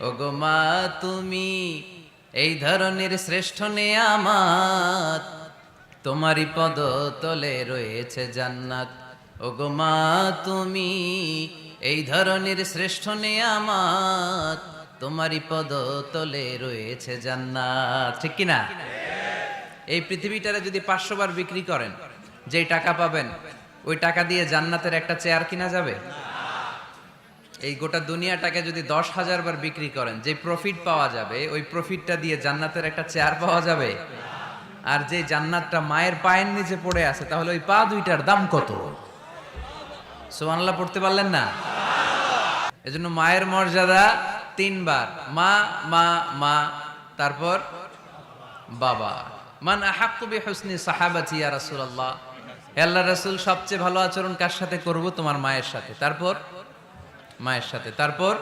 ওগো মা, তুমি এই ধরনের শ্রেষ্ঠ নেয়ামাত তোমারই পদ তলে রয়েছে জান্নাত। ওগো মা, তুমি এই ধরনের শ্রেষ্ঠ নেয়ামাত তোমারই পদ তলে রয়েছে জান্নাত। ঠিক কিনা এই পৃথিবীটারে যদি পাঁচশো বার বিক্রি করেন, যেই টাকা পাবেন, ওই টাকা দিয়ে জান্নাতের একটা চেয়ার কিনা যাবে? এই গোটা দুনিয়াটাকে যদি দশ হাজার বার বিক্রি করেন, যে প্রফিট পাওয়া যাবে, ওই প্রফিটটা দিয়ে জান্নাতের একটা চেয়ার পাওয়া যাবে? আর যে জান্নাতটা মায়ের পায়ের নিচে পড়ে আছে, তাহলে ওই পা দুইটার দাম কত? সোমানাল্লাহ পড়তে পারলেন না? এজন্য মায়ের মর্যাদা তিনবার। মা মা মা, তারপর বাবা। মান আহাক্কু বি হুসনি সাহাবাতি ইয়া রাসূলুল্লাহ। হে আল্লাহ রাসূল, সবচেয়ে ভালো আচরণ কার সাথে করব? তোমার মায়ের সাথে। তারপর মায়ের সাথে। তারপর?